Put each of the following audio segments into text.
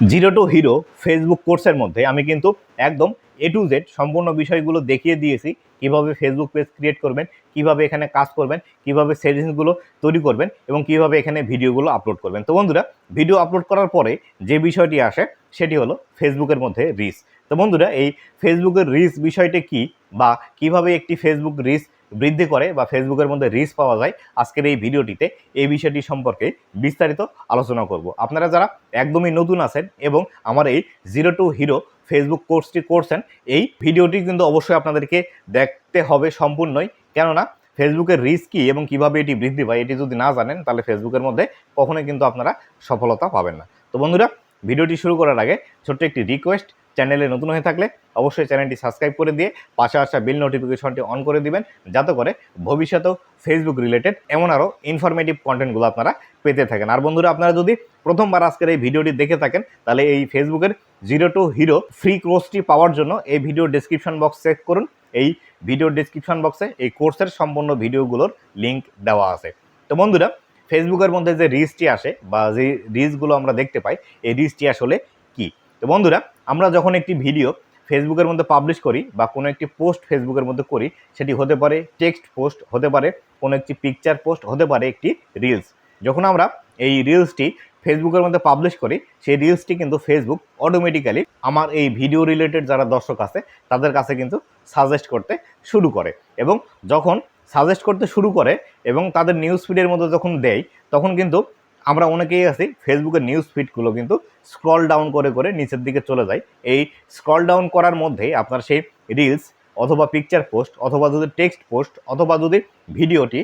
Zero two hero Facebook কোর্সের মধ্যে আমি কিন্তু একদম এ টু জেড সম্পূর্ণ বিষয়গুলো দেখিয়ে দিয়েছি। কীভাবে ফেসবুক পেজ ক্রিয়েট করবেন, কীভাবে এখানে কাজ করবেন, কীভাবে সেটিংসগুলো তৈরি করবেন এবং কীভাবে এখানে ভিডিওগুলো আপলোড করবেন। তো বন্ধুরা ভিডিও আপলোড করার পরে যে বিষয়টি আসে সেটি হলো ফেসবুকের মধ্যে রিস তো বন্ধুরা, এই ফেসবুকের রিস বিষয়টি কি বা কীভাবে একটি ফেসবুক রিস বৃদ্ধি করে বা ফেসবুকের মধ্যে রিস পাওয়া যায় আজকের এই ভিডিওটিতে। এই বিষয়টি সম্পর্কে বিস্তারিত আলোচনা করব। আপনারা যারা একদমই নতুন আছেন এবং আমার এই জিরো টু হিরো ফেসবুক কোর্সটি করছেন, এই ভিডিওটি কিন্তু অবশ্যই আপনাদেরকে দেখতে হবে সম্পূর্ণই। কেননা ফেসবুকের রিস্ক কী এবং কীভাবে এটি বৃদ্ধি পায়, এটি যদি না জানেন, তাহলে ফেসবুকের মধ্যে কখনোই কিন্তু আপনারা সফলতা পাবেন না। তো বন্ধুরা ভিডিওটি শুরু করার আগে ছোট্ট একটি রিকোয়েস্ট চ্যানেলে নতুন হয়ে থাকলে অবশ্যই চ্যানেলটি সাবস্ক্রাইব করে দিয়ে পাশে আসা বিল নোটিফিকেশনটি অন করে দিবেন, যাতে করে ভবিষ্যতেও ফেসবুক রিলেটেড এমন আরও ইনফরমেটিভ কন্টেন্টগুলো আপনারা পেতে থাকেন। আর বন্ধুরা, আপনারা যদি প্রথমবার আজকের এই ভিডিওটি দেখে থাকেন, তাহলে এই ফেসবুকের জিরো টু হিরো ফ্রি কোর্সটি পাওয়ার জন্য এই ভিডিও ডিসক্রিপশন বক্স চেক করুন। এই ভিডিও ডিসক্রিপশন বক্সে এই কোর্সের সম্পূর্ণ ভিডিওগুলোর লিঙ্ক দেওয়া আছে। তো বন্ধুরা ফেসবুকের মধ্যে যে রিচটি আসে বা যে রিচগুলো আমরা দেখতে পাই, এই রিচটি আসলে কি? তো বন্ধুরা, আমরা যখন একটি ভিডিও ফেসবুকের মধ্যে পাবলিশ করি বা কোনো একটি পোস্ট ফেসবুকের মধ্যে করি, সেটি হতে পারে টেক্সট পোস্ট হতে পারে কোনো একটি পিকচার পোস্ট হতে পারে একটি রিলস যখন আমরা এই রিলসটি ফেসবুকের মধ্যে পাবলিশ করি, সেই রিলসটি কিন্তু ফেসবুক অটোমেটিক্যালি আমার এই ভিডিও রিলেটেড যারা দর্শক আছে, তাদের কাছে কিন্তু সাজেস্ট করতে শুরু করে। এবং যখন সাজেস্ট করতে শুরু করে এবং তাদের নিউজ ফিডের মধ্যে যখন দেয়, তখন কিন্তু আমরা অনেকেই আছি ফেসবুকের নিউজ ফিডগুলো কিন্তু স্ক্রল ডাউন করে করে নিচের দিকে চলে যায়। এই স্ক্রল ডাউন করার মধ্যেই আপনার সেই রিলস অথবা পিকচার পোস্ট অথবা যদি টেক্সট পোস্ট অথবা যদি ভিডিওটি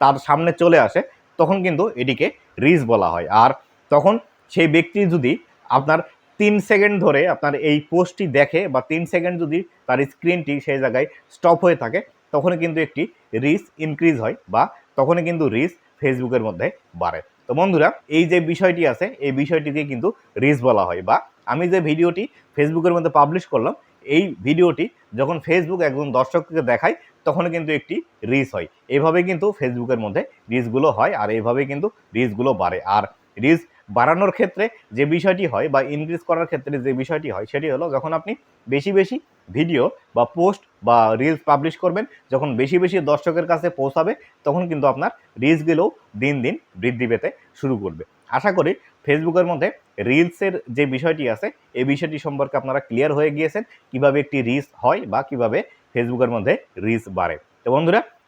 তার সামনে চলে আসে, তখন কিন্তু এটিকে রিলস বলা হয়। আর তখন সেই ব্যক্তি যদি আপনার তিন সেকেন্ড ধরে আপনার এই পোস্টটি দেখে বা তিন সেকেন্ড যদি তার স্ক্রিনটি সেই জায়গায় স্টপ হয়ে থাকে তখনই কিন্তু একটি রিস ইনক্রিজ হয় বা তখনই কিন্তু রিস ফেসবুকের মধ্যে বাড়ে। তো বন্ধুরা, এই যে বিষয়টি আছে, এই বিষয়টিকে কিন্তু রিস বলা হয় বা আমি যে ভিডিওটি ফেসবুকের মধ্যে পাবলিশ করলাম, এই ভিডিওটি যখন ফেসবুক একজন দর্শককে দেখায়, তখন কিন্তু একটি রিস হয়। এইভাবে কিন্তু ফেসবুকের মধ্যে রিসগুলো হয় আর এইভাবে কিন্তু রিসগুলো বাড়ে। আর রিস বাড়ানোর ক্ষেত্রে যে বিষয়টি হয় বা ইনক্রিজ করার ক্ষেত্রে যে বিষয়টি হয়, সেটি হলো যখন আপনি বেশি বেশি ভিডিও বা পোস্ট বা রিলস পাবলিশ করবেন, যখন বেশি বেশি দর্শকের কাছে পৌঁছাবে, তখন কিন্তু আপনার রিলসগুলোও দিন দিন বৃদ্ধি পেতে শুরু করবে। আশা করি ফেসবুকের মধ্যে রিলসের যে বিষয়টি আছে, এই বিষয়টি সম্পর্কে আপনারা ক্লিয়ার হয়ে গিয়েছেন, কীভাবে একটি রিলস হয় বা কীভাবে ফেসবুকের মধ্যে রিলস বাড়ে। তো বন্ধুরা